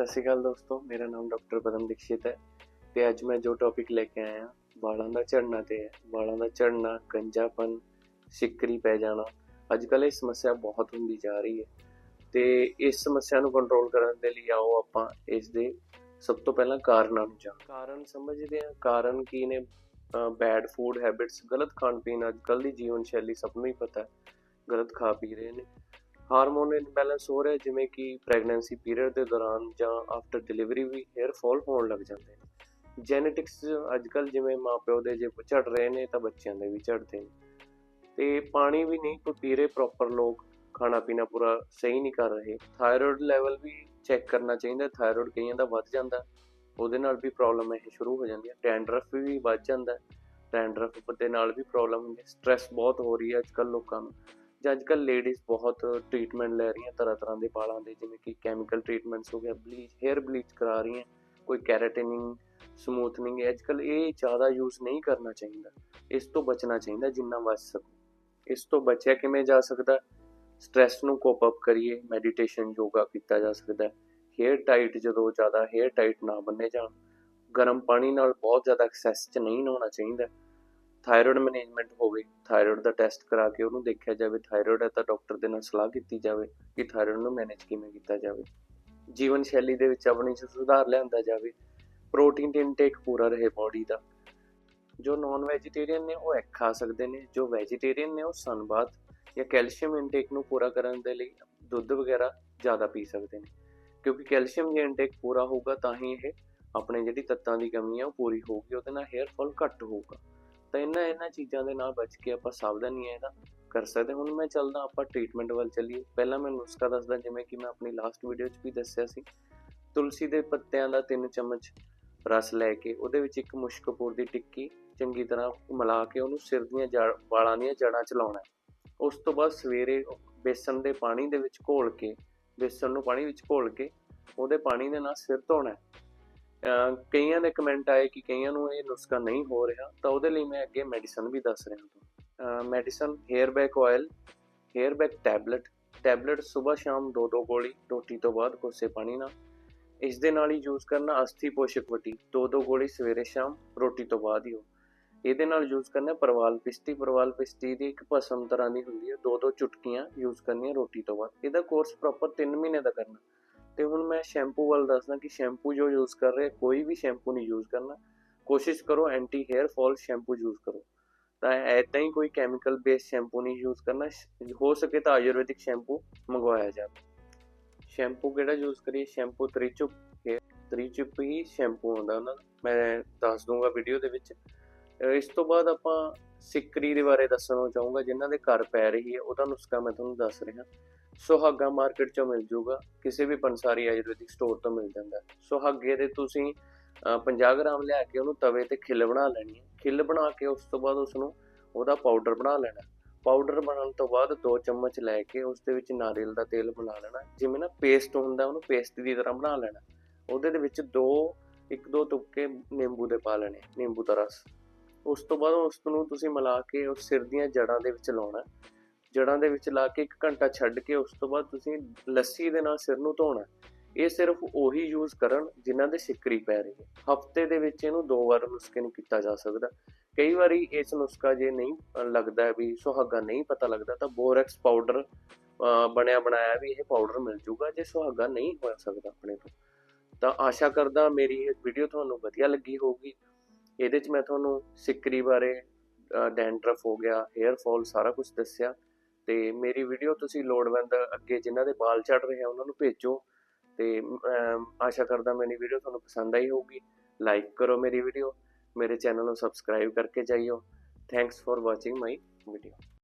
ਸਤਿ ਸ਼੍ਰੀ ਅਕਾਲ ਦੋਸਤੋ, ਮੇਰਾ ਨਾਮ ਡਾਕਟਰ ਪਦਮ ਦੀਕਸ਼ਿਤ ਹੈ ਤੇ ਅੱਜ ਮੈਂ ਜੋ ਟੌਪਿਕ ਲੈ ਕੇ ਆਇਆ, ਵਾਲਾਂ ਦਾ ਝੜਨਾ ਤੇ ਹੈ। ਵਾਲਾਂ ਦਾ ਝੜਨਾ, ਗੰਜਾਪਨ, ਸਿੱਕਰੀ ਪੈ ਜਾਣਾ ਅੱਜ ਕੱਲ੍ਹ ਇਹ ਸਮੱਸਿਆ ਬਹੁਤ ਹੁੰਦੀ ਜਾ ਰਹੀ ਹੈ। ਤੇ ਇਸ ਸਮੱਸਿਆ ਨੂੰ ਕੰਟਰੋਲ ਕਰਨ ਦੇ ਲਈ ਆਓ ਆਪਾਂ ਇਸ ਦੇ ਸਭ ਤੋਂ ਪਹਿਲਾਂ ਕਾਰਨਾਂ ਨੂੰ ਜਾਣ ਕਾਰਨ ਸਮਝਦੇ ਹਾਂ। ਕਾਰਨ ਕੀ ਨੇ? ਬੈਡ ਫੂਡ ਹੈਬਿਟਸ ਗਲਤ ਖਾਣ ਪੀਣ ਅੱਜ ਕੱਲ੍ਹ ਦੀ ਜੀਵਨ ਸ਼ੈਲੀ ਸਭ ਨੂੰ ਹੀ ਪਤਾ ਹੈ। ਗਲਤ ਖਾ ਪੀ ਰਹੇ ਨੇ। ਹਾਰਮੋਨ ਇਨਬੈਲੈਂਸ ਹੋ ਰਿਹਾ ਜਿਵੇਂ ਕਿ ਪ੍ਰੈਗਨੈਂਸੀ ਪੀਰੀਅਡ ਦੇ ਦੌਰਾਨ ਜਾਂ ਆਫਟਰ ਡਿਲੀਵਰੀ ਵੀ ਹੇਅਰ ਫਾਲ ਹੋਣ ਲੱਗ ਜਾਂਦੇ ਨੇ। ਜੈਨੇਟਿਕਸ ਅੱਜਕੱਲ ਜਿਵੇਂ ਮਾਪਿਓ ਦੇ ਜੇ ਝੜ ਰਹੇ ਨੇ ਤਾਂ ਬੱਚਿਆਂ ਦੇ ਵੀ ਝੜਦੇ ਨੇ। ਤੇ ਪਾਣੀ ਵੀ ਨਹੀਂ, ਕੋਈ ਪੀ ਰਹੇ ਪ੍ਰੋਪਰ ਲੋਕ ਖਾਣਾ ਪੀਣਾ ਪੂਰਾ ਸਹੀ ਨਹੀਂ ਕਰ ਰਹੇ। ਥਾਇਰੋਇਡ ਲੈਵਲ ਵੀ ਚੈੱਕ ਕਰਨਾ ਚਾਹੀਦਾ ਥਾਇਰੋਇਡ ਕਈਆਂ ਦਾ ਵੱਧ ਜਾਂਦਾ। ਉਹਦੇ ਨਾਲ ਵੀ ਪ੍ਰੋਬਲਮ ਇਹ ਸ਼ੁਰੂ ਹੋ ਜਾਂਦੀ ਹੈ। ਡੈਂਡਰਫ ਵੀ ਵੱਧ ਜਾਂਦਾ। ਟੈਂਡਰਫ ਦੇ ਨਾਲ ਵੀ ਪ੍ਰੋਬਲਮ ਹੁੰਦੀ ਹੈ। ਸਟ੍ਰੈਸ ਬਹੁਤ ਹੋ ਰਹੀ ਹੈ ਅੱਜਕੱਲ ਲੋਕਾਂ ਨੂੰ। ਜਾਂ ਅੱਜ ਅੱਜਕੱਲ ਲੇਡੀਜ਼ ਬਹੁਤ ਟ੍ਰੀਟਮੈਂਟ ਲੈ ਰਹੀਆਂ ਤਰ੍ਹਾਂ ਤਰ੍ਹਾਂ ਦੇ ਵਾਲਾਂ ਦੇ, ਜਿਵੇਂ ਕਿ ਕੈਮੀਕਲ ਟ੍ਰੀਟਮੈਂਟਸ ਹੋ ਗਿਆ ਬਲੀਚ ਹੇਅਰ ਬਲੀਚ ਕਰਾ ਰਹੀਆਂ, ਕੋਈ ਕੈਰਾਟਿਨਿੰਗ ਸਮੂਥਨਿੰਗ ਅੱਜ ਅੱਜਕੱਲ ਇਹ ਜ਼ਿਆਦਾ ਯੂਜ਼ ਨਹੀਂ ਕਰਨਾ ਚਾਹੀਦਾ। ਇਸ ਤੋਂ ਬਚਣਾ ਚਾਹੀਦਾ ਜਿੰਨਾ ਬਚ ਸਕੋ। ਇਸ ਤੋਂ ਬਚਿਆ ਕਿਵੇਂ ਜਾ ਸਕਦਾ? ਸਟ੍ਰੈਸ ਨੂੰ ਕੋਪ ਅਪ ਕਰੀਏ ਮੈਡੀਟੇਸ਼ਨ ਯੋਗਾ ਕੀਤਾ ਜਾ ਸਕਦਾ। ਹੈ ਹੇਅਰ ਟਾਈਟ ਜਦੋਂ ਜ਼ਿਆਦਾ ਹੇਅਰ ਟਾਈਟ ਨਾ ਬੰਨੇ ਜਾਣ, ਗਰਮ ਪਾਣੀ ਨਾਲ ਬਹੁਤ ਜ਼ਿਆਦਾ ਐਕਸੈਸ 'ਚ ਨਹੀਂ ਨਹਾਉਣਾ ਚਾਹੀਦਾ। ਥਾਇਰੋਇਡ ਮੈਨੇਜਮੈਂਟ ਹੋਵੇ ਥਾਇਰੋਇਡ ਦਾ ਟੈਸਟ ਕਰਾ ਕੇ ਉਹਨੂੰ ਦੇਖਿਆ ਜਾਵੇ ਥਾਇਰੋਇਡ ਹੈ ਤਾਂ ਡਾਕਟਰ ਦੇ ਨਾਲ ਸਲਾਹ ਕੀਤੀ ਜਾਵੇ ਕਿ ਥਾਇਰੋਇਡ ਨੂੰ ਮੈਨੇਜ ਕਿਵੇਂ ਕੀਤਾ ਜਾਵੇ। ਜੀਵਨ ਸ਼ੈਲੀ ਦੇ ਵਿੱਚ ਆਪਣੀ ਸੁਧਾਰ ਲਿਆਂਦਾ ਜਾਵੇ ਪ੍ਰੋਟੀਨ ਇਨਟੇਕ ਪੂਰਾ ਰਹੇ ਬਾਡੀ ਦਾ। ਜੋ ਨਾਨ ਵੈਜੀਟੇਰੀਅਨ ਨੇ ਉਹ ਐਗ ਖਾ ਸਕਦੇ ਨੇ, ਜੋ ਵੈਜੀਟੇਰੀਅਨ ਨੇ ਉਹ ਸਨਬਾਥ ਜਾਂ ਕੈਲਸ਼ੀਅਮ ਇਨਟੇਕ ਨੂੰ ਪੂਰਾ ਕਰਨ ਦੇ ਲਈ ਦੁੱਧ ਵਗੈਰਾ ਜ਼ਿਆਦਾ ਪੀ ਸਕਦੇ ਨੇ। ਕਿਉਂਕਿ ਕੈਲਸ਼ੀਅਮ ਜੇ ਇਨਟੇਕ ਪੂਰਾ ਹੋਊਗਾ ਤਾਂ ਹੀ ਇਹ ਆਪਣੇ ਜਿਹੜੀ ਤੱਤਾਂ ਦੀ ਕਮੀ ਹੈ ਉਹ ਪੂਰੀ ਹੋਊਗੀ, ਉਹਦੇ ਨਾਲ ਹੇਅਰ ਫਾਲ ਘੱਟ ਹੋਊਗਾ। ਤਾਂ ਇਹਨਾਂ ਇਹਨਾਂ ਚੀਜ਼ਾਂ ਦੇ ਨਾਲ ਬਚ ਕੇ ਆਪਾਂ ਸਾਵਧਾਨੀ ਹੈ ਇਹਦਾ ਕਰ ਸਕਦੇ। ਹੁਣ ਮੈਂ ਚੱਲਦਾ, ਆਪਾਂ ਟ੍ਰੀਟਮੈਂਟ ਵੱਲ ਚੱਲੀਏ। ਪਹਿਲਾਂ ਮੈਂ ਨੁਸਖਾ ਦੱਸਦਾ, ਜਿਵੇਂ ਕਿ ਮੈਂ ਆਪਣੀ ਲਾਸਟ ਵੀਡੀਓ 'ਚ ਵੀ ਦੱਸਿਆ ਸੀ। ਤੁਲਸੀ ਦੇ ਪੱਤਿਆਂ ਦਾ 3 ਚਮਚ ਰਸ ਲੈ ਕੇ, ਉਹਦੇ ਵਿੱਚ ਇੱਕ ਮੁਸ਼ਕਪੂਰ ਦੀ ਟਿੱਕੀ ਚੰਗੀ ਤਰ੍ਹਾਂ ਮਿਲਾ ਕੇ ਉਹਨੂੰ ਸਿਰ ਦੀਆਂ ਜੜ, ਵਾਲਾਂ ਦੀਆਂ ਜੜਾਂ 'ਚ ਲਾਉਣਾ ਉਸ ਤੋਂ ਬਾਅਦ ਸਵੇਰੇ ਬੇਸਣ ਦੇ ਪਾਣੀ ਦੇ ਵਿੱਚ ਘੋਲ ਕੇ ਬੇਸਣ ਨੂੰ ਪਾਣੀ ਵਿੱਚ ਘੋਲ ਕੇ, ਉਹਦੇ ਪਾਣੀ ਦੇ ਨਾਲ ਸਿਰ ਧੋਣਾ ਕਈਆਂ ਦੇ ਕਮੈਂਟ ਆਏ ਕਿ ਕਈਆਂ ਨੂੰ ਇਹ ਨੁਸਖਾ ਨਹੀਂ ਹੋ ਰਿਹਾ, ਤਾਂ ਉਹਦੇ ਲਈ ਮੈਂ ਅੱਗੇ ਮੈਡੀਸਨ ਵੀ ਦੱਸ ਰਿਹਾ ਹਾਂ। Medicine hair back oil hair back tablet tablet ਸਵੇਰ ਸ਼ਾਮ ਦੋ ਦੋ ਗੋਲੀ, ਰੋਟੀ ਤੋਂ ਬਾਅਦ ਕੋਸੇ ਪਾਣੀ ਨਾਲ। ਇਸ ਦੇ ਨਾਲ ਹੀ ਯੂਜ਼ ਕਰਨਾ ਅਸਥੀ ਪੋਸ਼ਕ ਵਟੀ, ਦੋ ਦੋ ਗੋਲੀ ਸਵੇਰੇ ਸ਼ਾਮ, ਰੋਟੀ ਤੋਂ ਬਾਅਦ ਹੀ ਹੋ ਇਹਦੇ ਨਾਲ ਯੂਜ਼ ਕਰਨਾ ਪਰਵਾਲ ਪਿਸਤੀ ਪਰਵਾਲ ਪਿਸਤੀ ਦੀ ਇੱਕ ਭਸਮ ਤਰ੍ਹਾਂ ਦੀ ਹੁੰਦੀ ਹੈ। ਦੋ ਦੋ ਚੁਟਕੀਆਂ ਯੂਜ਼ ਕਰਨੀਆਂ ਰੋਟੀ ਤੋਂ ਬਾਅਦ। ਇਹਦਾ ਕੋਰਸ ਪ੍ਰੋਪਰ 3 ਮਹੀਨੇ ਦਾ ਕਰਨਾ। ਤੇ ਹੁਣ ਮੈਂ ਸ਼ੈਂਪੂ ਵੱਲ ਦੱਸਦਾ ਕਿ ਸ਼ੈਂਪੂ ਜੋ ਯੂਜ਼ ਕਰ ਰਹੇ, ਕੋਈ ਵੀ ਸ਼ੈਂਪੂ ਨਹੀਂ ਯੂਜ਼ ਕਰਨਾ। ਕੋਸ਼ਿਸ਼ ਕਰੋ anti hair fall shampoo use ਕਰੋ। ਤਾਂ ਐਦਾਂ ਹੀ ਕੋਈ ਕੈਮੀਕਲ ਬੇਸ ਸ਼ੈਂਪੂ ਨਹੀਂ ਯੂਜ਼ ਕਰਨਾ। ਹੋ ਸਕੇ ਤਾਂ ਆਯੁਰਵੈਦਿਕ ਸ਼ੈਂਪੂ ਮੰਗਵਾਇਆ ਜਾਵੇ। ਸ਼ੈਂਪੂ ਕਿਹੜਾ ਯੂਜ਼ ਕਰੀਏ? ਸ਼ੈਂਪੂ ਤ੍ਰਿਚੁਪ ਤ੍ਰਿਚੁਪ ਹੀ ਸ਼ੈਂਪੂ ਹੁੰਦਾ ਉਹਨਾਂ ਦਾ ਮੈਂ ਦੱਸ ਦੂੰਗਾ ਵੀਡੀਓ ਦੇ ਵਿੱਚ। ਇਸ ਤੋਂ ਬਾਅਦ ਆਪਾਂ ਸਿੱਕਰੀ ਦੇ ਬਾਰੇ ਦੱਸਣਾ ਚਾਹੂੰਗਾ, ਜਿਨ੍ਹਾਂ ਦੇ ਘਰ ਪੈ ਰਹੀ ਹੈ, ਉਹਦਾ ਨੁਸਖਾ ਮੈਂ ਤੁਹਾਨੂੰ ਦੱਸ ਰਿਹਾ। ਸੁਹਾਗਾ ਮਾਰਕੀਟ ਚੋਂ ਮਿਲ ਜੂਗਾ, ਕਿਸੇ ਵੀ ਪੰਸਾਰੀ ਆਯੁਰਵੈਦਿਕ ਸਟੋਰ ਤੋਂ ਮਿਲ ਜਾਂਦਾ ਸੁਹਾਗੇ ਦੇ ਤੁਸੀਂ 50 ਗ੍ਰਾਮ ਲਿਆ ਕੇ ਉਹਨੂੰ ਤਵੇ ਤੇ ਖਿੱਲ ਬਣਾ ਲੈਣੀ ਹੈ। ਖਿੱਲ ਬਣਾ ਕੇ ਉਸ ਤੋਂ ਬਾਅਦ ਉਸ ਨੂੰ ਉਹਦਾ ਪਾਊਡਰ ਬਣਾ ਲੈਣਾ ਪਾਊਡਰ ਬਣਨ ਤੋਂ ਬਾਅਦ 2 ਚਮਚ ਲੈ ਕੇ ਉਸ ਦੇ ਵਿੱਚ ਨਾਰੀਅਲ ਦਾ ਤੇਲ ਬਣਾ ਲੈਣਾ ਜਿਵੇਂ ਨਾ ਪੇਸਟ ਹੁੰਦਾ, ਉਹਨੂੰ ਪੇਸਟ ਦੀ ਤਰ੍ਹਾਂ ਬਣਾ ਲੈਣਾ ਉਹਦੇ ਦੇ ਵਿੱਚ ਦੋ, ਇੱਕ ਦੋ ਤੁਪਕੇ ਨਿੰਬੂ ਦੇ ਪਾ ਲੈਣੇ ਨਿੰਬੂ ਦਾ ਰਸ। ਉਸ ਤੋਂ ਬਾਅਦ ਉਸ ਨੂੰ ਤੁਸੀਂ ਮਿਲਾ ਕੇ ਉਸ ਸਿਰ ਦੀਆਂ ਜੜਾਂ ਦੇ ਵਿੱਚ ਲਾਉਣਾ। ਜੜਾਂ ਦੇ ਵਿੱਚ ਲਾ ਕੇ 1 ਘੰਟਾ ਛੱਡ ਕੇ ਉਸ ਤੋਂ ਬਾਅਦ ਤੁਸੀਂ ਲੱਸੀ ਦੇ ਨਾਲ ਸਿਰ ਨੂੰ ਧੋਣਾ। ਇਹ ਸਿਰਫ ਉਹੀ ਯੂਜ਼ ਕਰਨ ਜਿਨ੍ਹਾਂ ਦੇ ਸਿੱਕਰੀ ਪੈ ਰਹੀ ਹੈ ਹਫ਼ਤੇ ਦੇ ਵਿੱਚ ਇਹਨੂੰ ਦੋ ਵਾਰ ਨੁਸਖੇ ਨੂੰ ਕੀਤਾ ਜਾ ਸਕਦਾ। ਕਈ ਵਾਰੀ ਇਸ ਨੁਸਖਾ ਜੇ ਨਹੀਂ ਲੱਗਦਾ ਵੀ ਸੁਹਾਗਾ ਨਹੀਂ ਪਤਾ ਲੱਗਦਾ ਤਾਂ ਬੋਰੈਕਸ ਪਾਊਡਰ ਬਣਿਆ ਬਣਾਇਆ ਵੀ ਇਹ ਪਾਊਡਰ ਮਿਲ ਜੂਗਾ ਜੇ ਸੁਹਾਗਾ ਨਹੀਂ ਹੋ ਸਕਦਾ ਆਪਣੇ ਤੋਂ। ਤਾਂ ਆਸ਼ਾ ਕਰਦਾ ਮੇਰੀ ਇਹ ਵੀਡੀਓ ਤੁਹਾਨੂੰ ਵਧੀਆ ਲੱਗੀ ਹੋਊਗੀ। ਇਹਦੇ 'ਚ ਮੈਂ ਤੁਹਾਨੂੰ ਸਿੱਕਰੀ ਬਾਰੇ ਡੈਂਡਰਫ ਹੋ ਗਿਆ ਹੇਅਰ ਫਾਲ ਸਾਰਾ ਕੁਝ ਦੱਸਿਆ। ਤੇ ਮੇਰੀ ਵੀਡੀਓ ਤੁਸੀਂ ਲੋੜਵੰਦ ਅੱਗੇ ਜਿਨ੍ਹਾਂ ਦੇ ਵਾਲ ਝੜ ਰਹੇ ਆ, ਉਹਨਾਂ ਨੂੰ ਭੇਜੋ। ਤੇ ਆਸ਼ਾ ਕਰਦਾ ਮੇਰੀ ਵੀਡੀਓ ਤੁਹਾਨੂੰ ਪਸੰਦ ਆਈ ਹੋਊਗੀ। ਲਾਈਕ ਕਰੋ ਮੇਰੀ ਵੀਡੀਓ ਮੇਰੇ ਚੈਨਲ ਨੂੰ ਸਬਸਕ੍ਰਾਈਬ ਕਰਕੇ ਜਾਈਓ। Thanks for watching my video